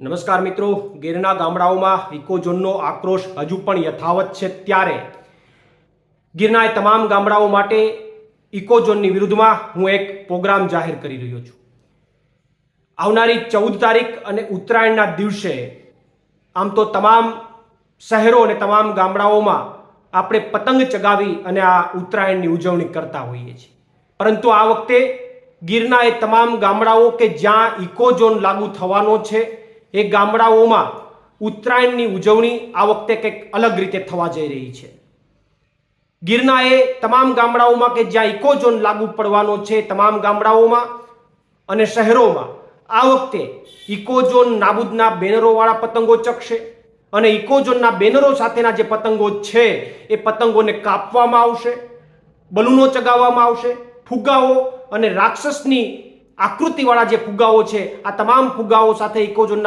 નમસ્કાર મિત્રો, ગીરના ગામડાઓમાં ઇકોઝોનનો આક્રોશ હજુ પણ યથાવત છે ત્યારે. ગીરના એ તમામ ગામડાઓ માટે ઇકોઝોનની વિરુદ્ધમાં હું એક પ્રોગ્રામ જાહેર કરી રહ્યો છું. આવનારી ચૌદ તારીખ અને ઉત્તરાયણના દિવસે આમ તો તમામ શહેરો અને તમામ ગામડાઓમાં આપણે પતંગ ચગાવી અને આ ઉત્તરાયણની ઉજવણી કરતા હોઈએ છીએ. પરંતુ આ વખતે ગીરના એ તમામ ગામડાઓ કે જ્યાં ઇકોઝોન લાગુ થવાનો છે એ ગામડાઓમાં ઉત્તરાયણની ઉજવણી આ વખતે કંઈક અલગ રીતે થવા જઈ રહી છે. ગીરના તમામ ગામડાઓમાં કે જ્યાં ઇકોઝોન લાગુ પડવાનો છે તમામ ગામડાઓમાં અને શહેરોમાં આ વખતે ઇકોઝોન નાબૂદના બેનરોવાળા પતંગો ચકશે અને ઇકોઝોનના બેનરો સાથેના જે પતંગો છે એ પતંગોને કાપવામાં આવશે, બલૂનો ચગાવવામાં આવશે, ફુગ્ગાઓ અને રાક્ષસની આકૃતિવાળા જે ફુગ્ગાઓ છે, આ તમામ ફુગ્ગાઓ સાથે ઇકોઝોનના